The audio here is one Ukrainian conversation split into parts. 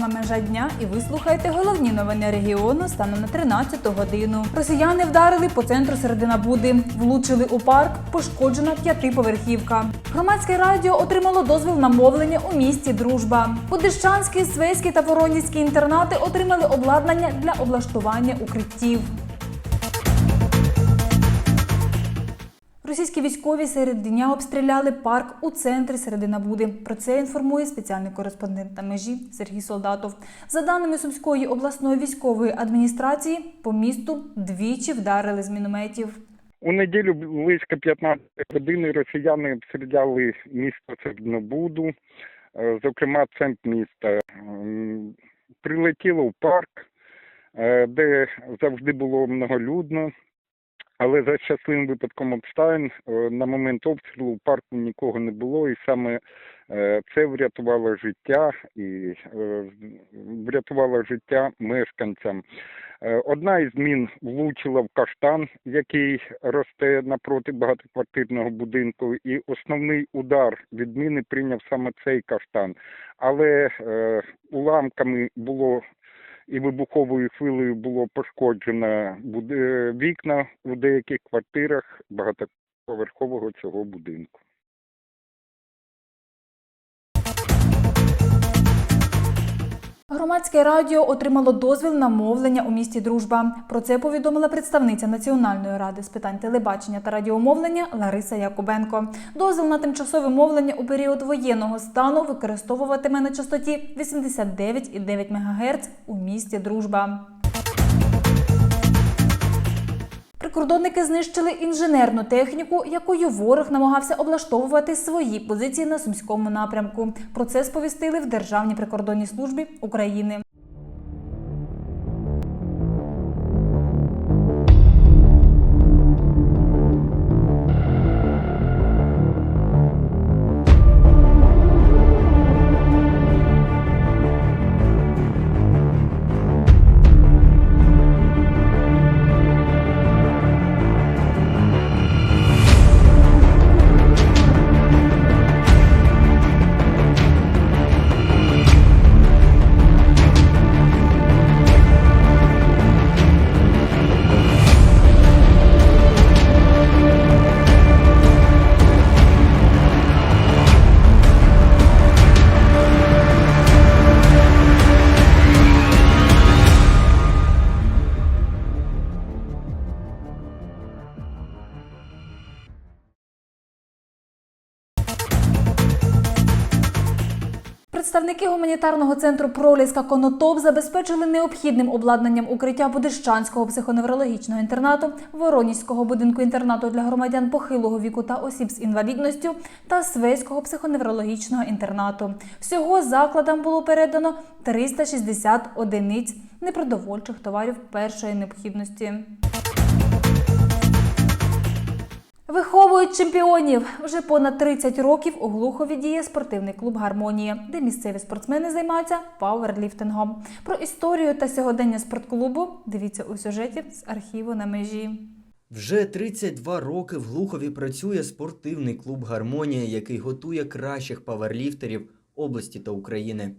програма Межа дня і ви слухаєте головні новини регіону станом на 13 годину. Росіяни вдарили по центру середина Буди, влучили у парк, пошкоджена п'ятиповерхівка. Громадське радіо отримало дозвіл на мовлення у місті Дружба. Будищанські, Свейські та Воронівські інтернати отримали обладнання для облаштування укриттів. Російські військові серед дня обстріляли парк у центрі Середина Буди. Про це інформує спеціальний кореспондент на межі Сергій Солдатов. За даними Сумської обласної військової адміністрації, по місту двічі вдарили з мінометів. У неділю близько 15 години росіяни обстріляли місто Серднобуду, е, зокрема центр міста. Прилетіло в парк, е, де завжди було многолюдно, але за щасливим випадком обставин е, на момент обстрілу в парку нікого не було, і саме е, це врятувало життя і е, врятувало життя мешканцям. Одна із мін влучила в каштан, який росте напроти багатоквартирного будинку, і основний удар від міни прийняв саме цей каштан. Але уламками було і вибуховою хвилею було пошкоджено буде- вікна у деяких квартирах багатоповерхового цього будинку. Громадське радіо отримало дозвіл на мовлення у місті Дружба. Про це повідомила представниця Національної ради з питань телебачення та радіомовлення Лариса Якубенко. Дозвіл на тимчасове мовлення у період воєнного стану використовуватиме на частоті 89,9 МГц у місті Дружба. Прикордонники знищили інженерну техніку, якою ворог намагався облаштовувати свої позиції на сумському напрямку. Про це сповістили в Державній прикордонній службі України. Представники гуманітарного центру Проліска Конотоп забезпечили необхідним обладнанням укриття Будищанського психоневрологічного інтернату, Воронізького будинку інтернату для громадян похилого віку та осіб з інвалідністю та Свейського психоневрологічного інтернату. Всього закладам було передано 360 одиниць непродовольчих товарів першої необхідності. Виховують чемпіонів. Вже понад 30 років у Глухові діє спортивний клуб Гармонія, де місцеві спортсмени займаються пауерліфтингом. Про історію та сьогодення спортклубу дивіться у сюжеті з архіву на межі. Вже 32 роки в Глухові працює спортивний клуб Гармонія, який готує кращих паверліфтерів області та України.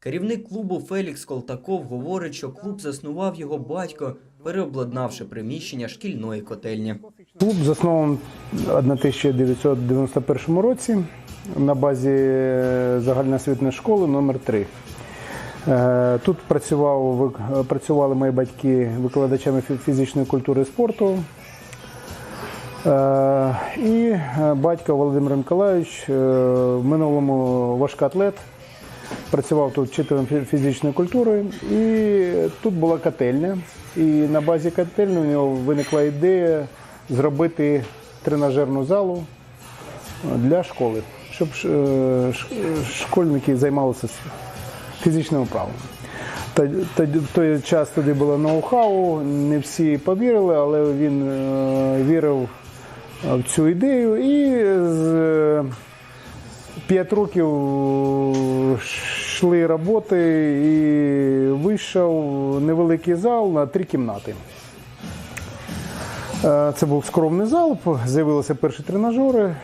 Керівник клубу Фелікс Колтаков говорить, що клуб заснував його батько, переобладнавши приміщення шкільної котельні. Клуб заснований в 1991 році на базі загальноосвітньої школи номер 3 Е, Тут працював, працювали мої батьки викладачами фізичної культури і спорту. Е, І е, батько Володимир Миколайович е, в минулому важкоатлет, працював тут вчителем фізичної культури. І тут була котельня. І на базі котельні у нього виникла ідея зробити тренажерну залу для школи, щоб е, школьники займалися фізичним вправами. В той час тоді було ноу-хау, не всі повірили, але він е, вірив в цю ідею і з п'ять років йшли роботи і вийшов невеликий зал на три кімнати. Е, Це був скромний зал, з'явилися перші тренажери, е,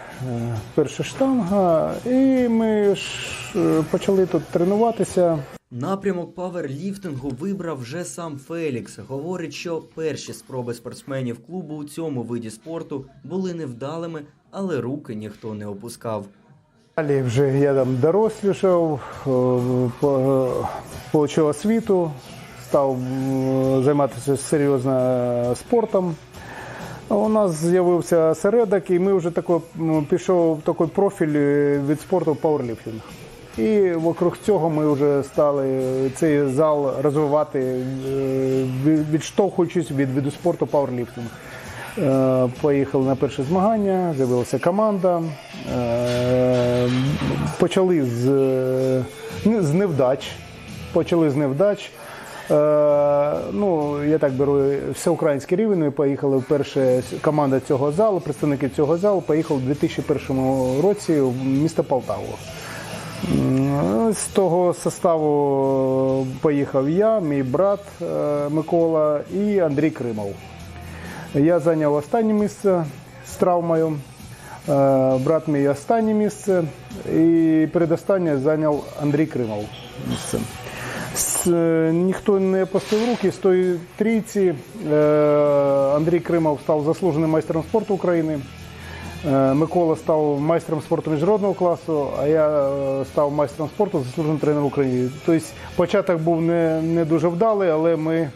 перша штанга, і ми ж е, почали тут тренуватися. Напрямок паверліфтингу вибрав вже сам Фелікс. Говорить, що перші спроби спортсменів клубу у цьому виді спорту були невдалими, але руки ніхто не опускав. Далі вже я там дорослішав, е, отримав освіту, став займатися серйозно спортом. У нас з'явився осередок, і ми вже тако, м, пішов такий профіль е, від спорту пауерліфтинг. І вокруг цього ми вже стали цей зал розвивати, е, відштовхуючись від виду спорту пауерліфтинг. Поїхали на перші змагання, з'явилася команда. Е, Почали з, е, з невдач. Почали з невдач. Е, Ну, я так беру всеукраїнський рівень. Ми поїхали вперше команда цього залу, представники цього залу поїхали у 2001 році в місто Полтаву. З того составу поїхав я, мій брат е, Микола і Андрій Кримов. Я зайняв останнє місце з травмою. Е, Брат мій останнє місце. І передостаннє зайняв Андрій Кримов місце. Е, Ніхто не опустив руки з тої трійці. е, Андрій Кримов став заслуженим майстром спорту України. Микола став майстром спорту міжнародного класу, а я став майстром спорту, заслуженим тренером України. Тобто початок був не, не дуже вдалий, але ми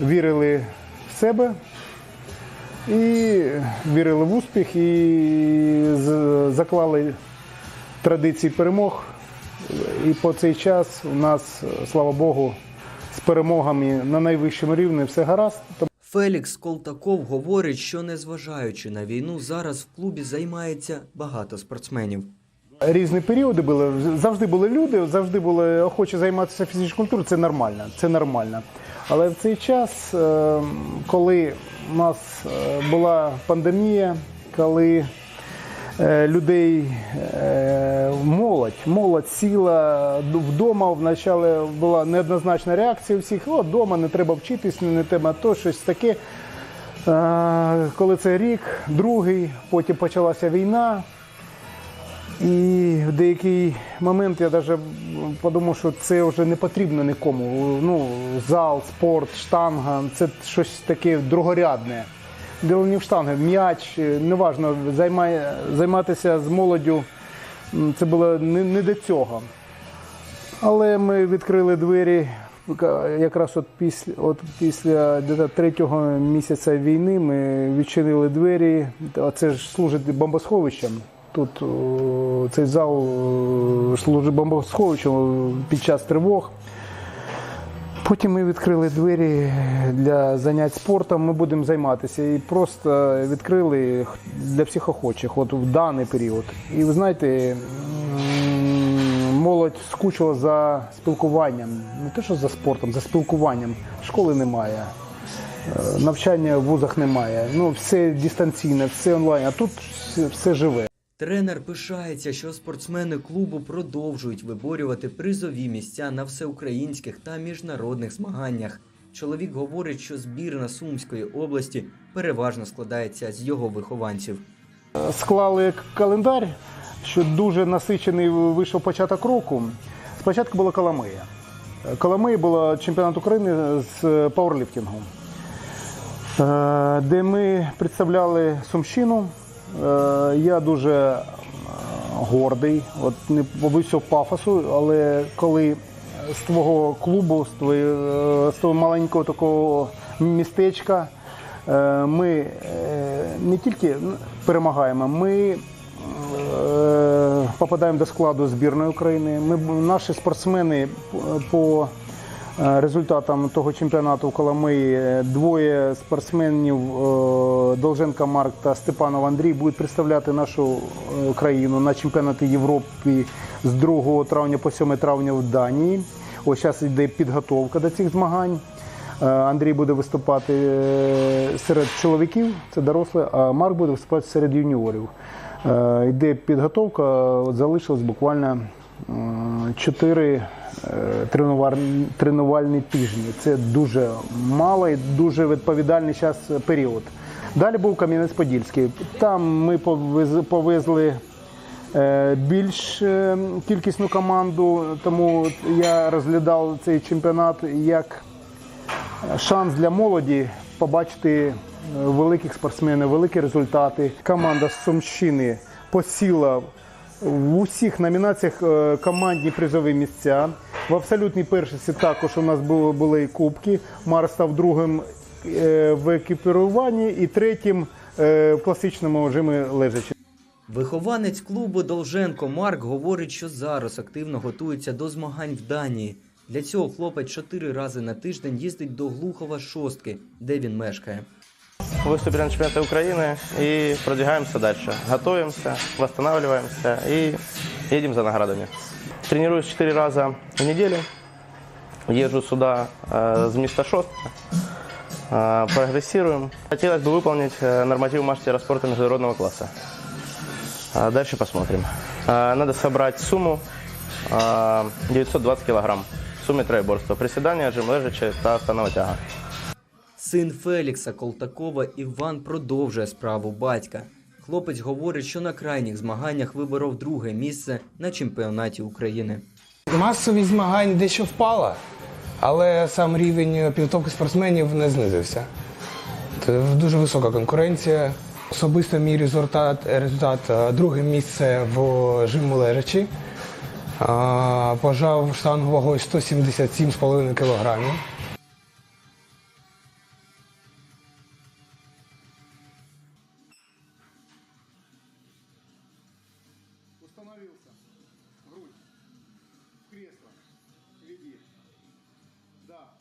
вірили в себе і вірили в успіх, і заклали традиції перемог. І по цей час у нас, слава Богу, з перемогами на найвищому рівні все гаразд. Фелікс Колтаков говорить, що незважаючи на війну, зараз в клубі займається багато спортсменів. Різні періоди були. Завжди були люди, завжди були охочі займатися фізичною культурою. Це нормально. Це нормально. Але в цей час, е, коли у нас е, була пандемія, коли е, людей е, молодь, молодь сіла вдома, вначале була неоднозначна реакція всіх, о, вдома не треба вчитись, не треба то, щось таке. Коли це рік, другий, потім почалася війна. І в деякий момент я навіть подумав, що це вже не потрібно нікому. Ну, зал, спорт, штанга це щось таке другорядне. Діло не в штанги, м'яч, неважно, займає, займатися з молоддю. Це було не, не до цього. Але ми відкрили двері якраз от після, от після третього місяця війни ми відчинили двері. А це ж служить бомбосховищем. Тут о, цей зал о, служить бомбосховищем під час тривог. Потім ми відкрили двері для занять спортом. Ми будемо займатися і просто відкрили для всіх охочих, от в даний період. І ви знаєте, молодь скучила за спілкуванням, не те, що за спортом, за спілкуванням. Школи немає, е, навчання в вузах немає. Ну все дистанційне, все онлайн. А тут все живе. Тренер пишається, що спортсмени клубу продовжують виборювати призові місця на всеукраїнських та міжнародних змаганнях. Чоловік говорить, що збірна Сумської області переважно складається з його вихованців. склали календар, що дуже насичений вийшов початок року. Спочатку була Коломия. Коломия була чемпіонат України з пауерліфтингу, е, де ми представляли Сумщину. Е, Я дуже е, гордий, от не побився пафосу, але коли з твого клубу, з твоєї, е, з того маленького такого містечка, ми не тільки перемагаємо, ми попадаємо до складу збірної України. Ми, наші спортсмени по результатам того чемпіонату в Коломиї е, двоє спортсменів е, Долженка Марк та Степанов Андрій будуть представляти нашу е, країну на чемпіонаті Європи з 2 травня по 7 травня в Данії. Ось зараз йде підготовка до цих змагань. Е, Андрій буде виступати е, серед чоловіків, це дорослі, а Марк буде виступати серед юніорів. Е, Йде підготовка, от залишилось буквально м, чотири е, тренувальні, тренувальні тижні. Це дуже мало і дуже відповідальний час період. Далі був Кам'янець-Подільський. Там ми повез- повезли е, більш е, кількісну команду, тому я розглядав цей чемпіонат як шанс для молоді побачити е, великих спортсменів, великі результати. Команда з Сумщини посіла в усіх номінаціях е, командні призові місця. В абсолютній першості також у нас були, були кубки. Мар став другим е, в екіпіруванні і третім е, в класичному режимі лежачи. Вихованець клубу Долженко Марк говорить, що зараз активно готується до змагань в Данії. Для цього хлопець чотири рази на тиждень їздить до Глухова шостки, де він мешкає. Выступили на чемпионате Украины и продвигаемся дальше. Готовимся, восстанавливаемся и едем за наградами. Тренируюсь четыре раза в неделю. Езжу сюда э, с места шостка. Э, прогрессируем. Хотелось бы выполнить э, норматив мастера спорта международного класса. А дальше посмотрим. Э, надо собрать сумму э, 920 килограмм в сумме троеборства. Приседания, жим лежачи та станова тяга. Син Фелікса Колтакова Іван продовжує справу батька. Хлопець говорить, що на крайніх змаганнях виборов друге місце на чемпіонаті України. Масовість змагань дещо впала, але сам рівень підготовки спортсменів не знизився. Це дуже висока конкуренція. Особисто мій результат, результат е, друге місце в жиму лежачі. Пожав штангу вагою 177,5 кг. Установился. Грудь. В кресло. Веди. Да.